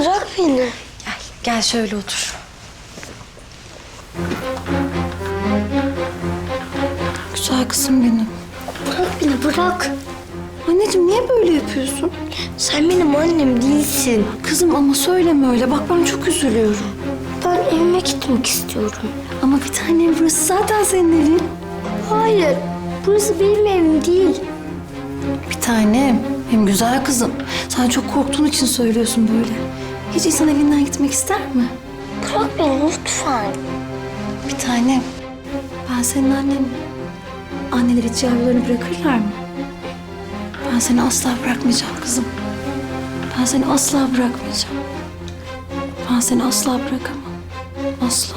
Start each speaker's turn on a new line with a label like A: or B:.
A: bırak beni.
B: Gel, gel şöyle otur. Güzel kızım benim.
A: Bırak beni bırak.
B: Anneciğim niye böyle yapıyorsun?
A: Sen benim annem değilsin.
B: Kızım ama söyleme öyle. Bak ben çok üzülüyorum.
A: Ben evime gitmek istiyorum.
B: Ama bir tanem burası zaten senin evin.
A: Hayır. Burası benim evim değil.
B: Bir tanem. Hem güzel kızım. Sen çok korktuğun için söylüyorsun böyle. Hiç insan evinden gitmek ister mi?
A: Bırak beni lütfen.
B: Bir tanem. Ben senin annenim. Anneler hiç yavrularını bırakırlar mı? Ben seni asla bırakmayacağım kızım. Ben seni asla bırakmayacağım. Ben seni asla bırakamam. Asla.